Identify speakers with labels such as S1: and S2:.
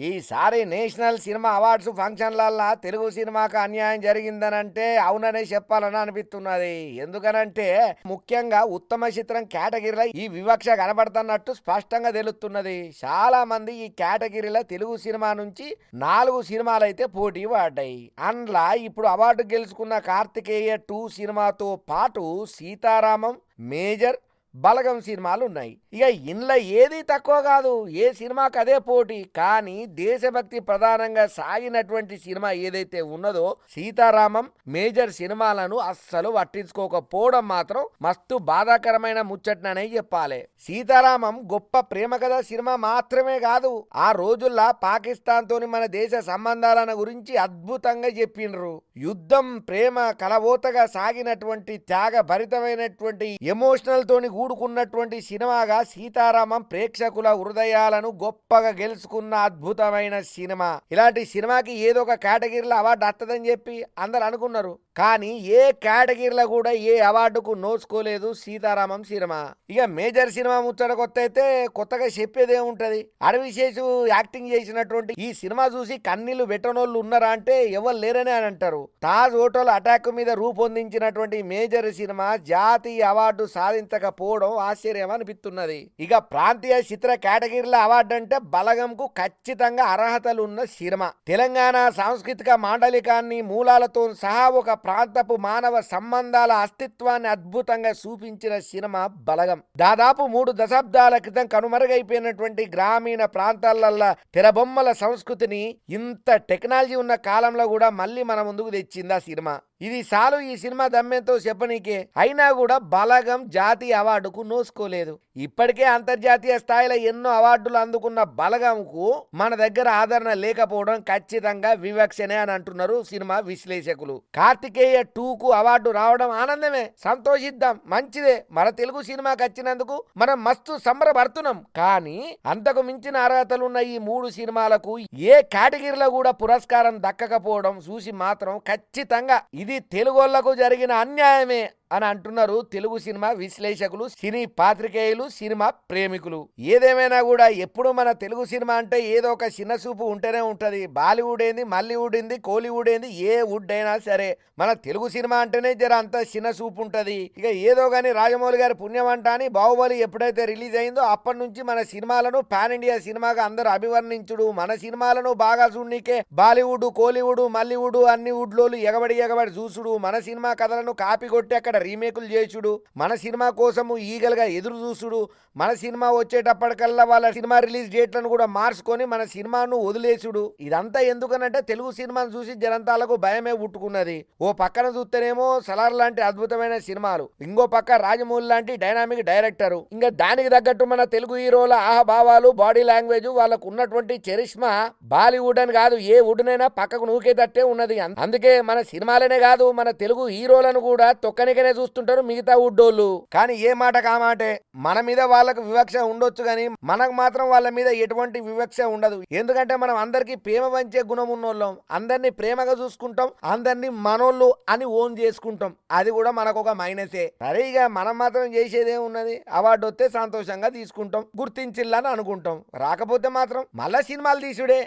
S1: ఈసారి national cinema awards ఫంక్షన్లల్లా తెలుగు సినిమాకు అన్యాయం జరిగిందనంటే అవుననే చెప్పాలని అనిపిస్తున్నది. ఎందుకనంటే ముఖ్యంగా ఉత్తమ చిత్రం కేటగిరీలో ఈ వివక్ష కనబడుతున్నట్టు స్పష్టంగా తెలుస్తున్నది. చాలా మంది ఈ కేటగిరీలో తెలుగు సినిమా నుంచి నాలుగు సినిమాలు అయితే పోటీ పడ్డాయి. అందులో ఇప్పుడు అవార్డు గెలుచుకున్న కార్తికేయ టూ సినిమాతో పాటు సీతారామం మేజర్ బలగం సినిమాలు ఉన్నాయి ఇక ఇంట్లో ఏది తక్కువ కాదు ఏ సినిమాకి అదే పోటీ. కానీ దేశభక్తి ప్రధానంగా సాగినటువంటి సినిమా ఏదైతే ఉన్నదో సీతారామం మేజర్ సినిమాలను అస్సలు పట్టించుకోకపోవడం మాత్రం మస్తు బాధాకరమైన ముచ్చట్ననే చెప్పాలి. సీతారామం గొప్ప ప్రేమ కథ సినిమా మాత్రమే కాదు ఆ రోజుల్లో పాకిస్తాన్ తోని మన దేశ సంబంధాలను గురించి అద్భుతంగా చెప్పిండ్రు. యుద్ధం ప్రేమ కలవోతగా సాగినటువంటి త్యాగ భరితమైనటువంటి ఎమోషనల్ తోని కూడుకున్నటువంటి సినిమాగా సీతారామం ప్రేక్షకుల హృదయాలను గొప్పగా గెలుచుకున్న అద్భుతమైన సినిమా. ఇలాంటి సినిమాకి ఏదో ఒక కేటగిరీలో అవార్డు వస్తుందని చెప్పి అందరు అనుకున్నారు. కానీ ఏ కేటగిరీలో కూడా ఏ అవార్డుకు నోచుకోలేదు సీతారామం సినిమా. ఇక మేజర్ సినిమా ముచ్చట కొత్త అయితే కొత్తగా చెప్పేదే ఉంటది. అడవిశేషు యాక్టింగ్ చేసినటువంటి ఈ సినిమా చూసి కన్నీళ్ళు పెట్టనోళ్ళు ఉన్నారా అంటే ఎవరు లేరనే అని అంటారు. తాజ్ హోటల్ అటాక్ మీద రూపొందించినటువంటి మేజర్ సినిమా జాతీయ అవార్డు సాధించకపోవడం ఆశ్చర్యం అనిపిస్తున్నది ఇక ప్రాంతీయ చిత్ర కేటగిరీల అవార్డు అంటే బలగంకు ఖచ్చితంగా అర్హతలు ఉన్న సినిమా. తెలంగాణ సాంస్కృతిక మాండలికాన్ని మూలాలతో సహా ఒక ప్రాంతపు మానవ సంబంధాల అస్తిత్వాన్ని అద్భుతంగా చూపించిన సినిమా బలగం. దాదాపు మూడు దశాబ్దాల క్రితం కనుమరుగైపోయినటువంటి గ్రామీణ ప్రాంతాలల్లో తెరబొమ్మల సంస్కృతిని ఇంత టెక్నాలజీ ఉన్న కాలంలో కూడా మళ్ళీ మన ముందుకు తెచ్చింది ఆ సినిమా. ఇది సాలు ఈ సినిమా దమ్మెంతో చెప్పనీకే. అయినా కూడా బలగం జాతీయ అవార్డుకు నోసుకోలేదు. ఇప్పటికే అంతర్జాతీయ స్థాయిలో ఎన్నో అవార్డులు అందుకున్న బలగంకు మన దగ్గర ఆదరణ లేకపోవడం ఖచ్చితంగా వివక్షనే అని అంటున్నారు సినిమా విశ్లేషకులు. కార్తికేయ టూకు అవార్డు రావడం ఆనందమే. సంతోషిద్దాం. మంచిదే. మన తెలుగు సినిమాకి వచ్చినందుకు మనం మస్తు సంబరపడుతున్నాం. కానీ అంతకు మించిన అర్హతలున్న ఈ మూడు సినిమాలకు ఏ కేటగిరీలో కూడా పురస్కారం దక్కకపోవడం చూసి మాత్రం ఖచ్చితంగా ఇది తెలుగోళ్ళకు జరిగిన అన్యాయమే అని అంటున్నారు తెలుగు సినిమా విశ్లేషకులు సినీ పాత్రికేయులు సినిమా ప్రేమికులు. ఏదేమైనా కూడా ఎప్పుడు మన తెలుగు సినిమా అంటే ఏదో ఒక చిన్న చూపు ఉంటేనే ఉంటది. బాలీవుడ్ ఏంది మల్లీవుడ్ ఏంది కోలీవుడ్ ఏంది ఏ వుడ్ అయినా సరే మన తెలుగు సినిమా అంటేనే జర అంత చిన్న చూపు ఉంటది. ఇక ఏదో కానీ రాజమౌళి గారి పుణ్యం అంట అని బాహుబలి ఎప్పుడైతే రిలీజ్ అయిందో అప్పటి నుంచి మన సినిమాలను పాన్ ఇండియా సినిమాగా అందరూ అభివర్ణించుడు. మన సినిమాలను బాగా చూడనీకే బాలీవుడ్ కోలీవుడ్ మల్లీవుడ్ అన్ని వుడ్లోలు ఎగబడి ఎగబడి చూసుడు. మన సినిమా కథలను కాపీ కొట్టి అక్కడ రీమేకులు చేసుడు మన సినిమా కోసము ఈగలుగా ఎదురు చూసుడు. మన సినిమా వచ్చేటప్పటికల్లా వాళ్ళ సినిమా రిలీజ్ డేట్లను కూడా మార్చుకొని మన సినిమాను వదిలేసుడు. ఇదంతా ఎందుకనంటే తెలుగు సినిమాను చూసి జనంతాలకు భయమే పుట్టుకున్నది. ఓ పక్కన చూస్తేనేమో సలార్ లాంటి అద్భుతమైన సినిమాలు. ఇంకో పక్క రాజమౌళి లాంటి డైనామిక్ డైరెక్టర్. ఇంకా దానికి తగ్గట్టు మన తెలుగు హీరోల ఆహభావాలు బాడీ లాంగ్వేజ్ వాళ్ళకు ఉన్నటువంటి చరిష్మా బాలీవుడ్ అని కాదు ఏ వుడ్నైనా పక్కకు నూకేటట్టే ఉన్నది. అందుకే మన సినిమాలనే కాదు మన తెలుగు హీరోలను కూడా తొక్కనికనే చూస్తుంటారు మిగతా ఉడ్డోళ్ళు కానీ ఏ మాట? కామాటే మన మీద వాళ్ళకు వివక్ష ఉండొచ్చు కానీ మనకు మాత్రం వాళ్ళ మీద ఎటువంటి వివక్ష ఉండదు. ఎందుకంటే మనం అందరికీ ప్రేమ పంచే గుణం ఉన్నోళ్ళం. అందరినీ ప్రేమగా చూసుకుంటాం అందరినీ మనోళ్ళు అని ఓన్ చేసుకుంటాం. అది కూడా మనకు ఒక మైనసే. సరే ఇక మనం మాత్రం చేసేదే ఉన్నది. అవార్డు వస్తే సంతోషంగా తీసుకుంటాం గుర్తించిల్లని అనుకుంటాం. రాకపోతే మాత్రం మళ్ళా సినిమాలు తీసుడే.